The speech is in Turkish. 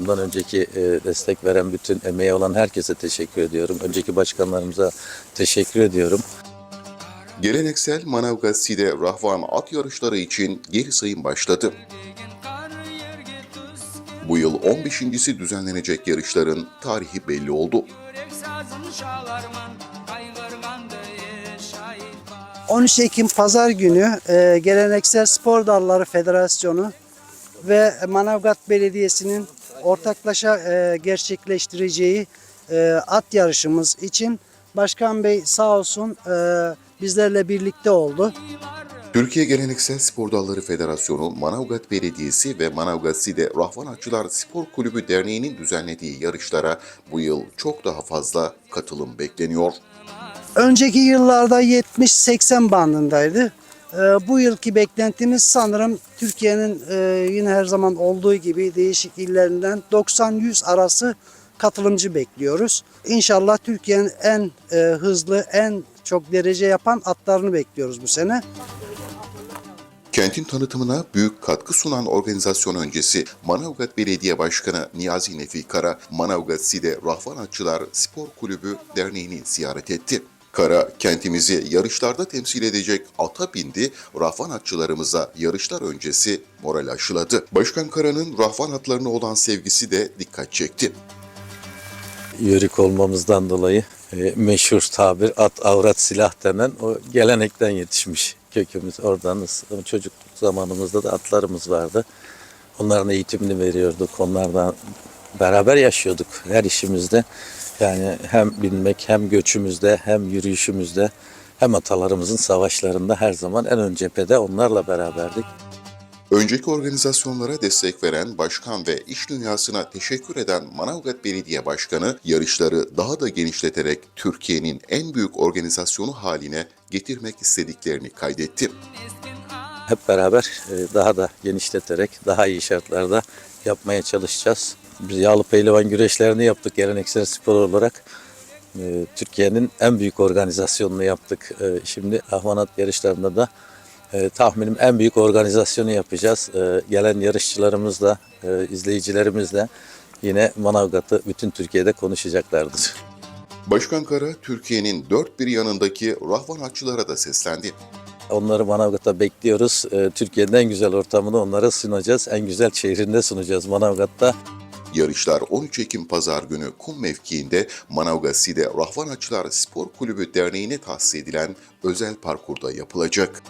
bundan önceki e, destek veren bütün emeği olan herkese teşekkür ediyorum. Önceki başkanlarımıza teşekkür ediyorum. Geleneksel Manavgat Side Rahvan at yarışları için geri sayım başladı. Bu yıl 15.si düzenlenecek yarışların tarihi belli oldu. Yürek sazını çalarman Kaygırganda şahit var 13 Ekim Pazar günü e, Geleneksel Spor Dalları Federasyonu ve Manavgat Belediyesi'nin ortaklaşa e, gerçekleştireceği e, at yarışımız için Başkan Bey sağ olsun e, bizlerle birlikte oldu. Türkiye Geleneksel Spor Dalları Federasyonu, Manavgat Belediyesi ve Manavgat Side Rahvan Atçılar Spor Kulübü Derneği'nin düzenlediği yarışlara bu yıl çok daha fazla katılım bekleniyor. Önceki yıllarda 70-80 bandındaydı. E, bu yılki beklentimiz sanırım Türkiye'nin e, yine her zaman olduğu gibi değişik illerinden 90-100 arası katılımcı bekliyoruz. İnşallah Türkiye'nin en e, hızlı, en çok derece yapan atlarını bekliyoruz bu sene. Kentin tanıtımına büyük katkı sunan organizasyon öncesi Manavgat Belediye Başkanı Niyazi Nefi Kara, Manavgat Side Rahvan Atçılar Spor Kulübü Derneği'ni ziyaret etti. Kara, kentimizi yarışlarda temsil edecek ata bindi, Rahvan atçılarımıza yarışlar öncesi moral aşıladı. Başkan Kara'nın Rahvan atlarına olan sevgisi de dikkat çekti. Yörük olmamızdan dolayı e, meşhur tabir at avrat silah denen o gelenekten yetişmiş kökümüz oradanız. Çocukluk zamanımızda da atlarımız vardı. Onların eğitimini veriyorduk. Onlardan beraber yaşıyorduk her işimizde. Yani hem binmek hem göçümüzde hem yürüyüşümüzde hem atalarımızın savaşlarında her zaman en ön cephede onlarla beraberdik. Önceki organizasyonlara destek veren başkan ve iş dünyasına teşekkür eden Manavgat Belediye Başkanı yarışları daha da genişleterek Türkiye'nin en büyük organizasyonu haline getirmek istediklerini kaydetti. hep beraber e, daha da genişleterek daha iyi şartlarda yapmaya çalışacağız. Biz yağlı pehlivan güreşlerini yaptık geleneksel spor olarak. E, Türkiye'nin en büyük organizasyonunu yaptık. E, Şimdi ahvanat yarışlarında da e, tahminim en büyük organizasyonu yapacağız. E, Gelen yarışçılarımız da, e, izleyicilerimiz de yine Manavgat'ı bütün Türkiye'de konuşacaklardır. Başkan Kara, Türkiye'nin dört bir yanındaki Rahvan Atçılara da seslendi. Onları Manavgat'ta bekliyoruz. Türkiye'nin en güzel ortamını onlara sunacağız. En güzel şehrinde sunacağız Manavgat'ta. Yarışlar 13 Ekim Pazar günü kum mevkiinde Manavgat Side Rahvan Atçılar Spor Kulübü Derneği'ne tahsis edilen özel parkurda yapılacak.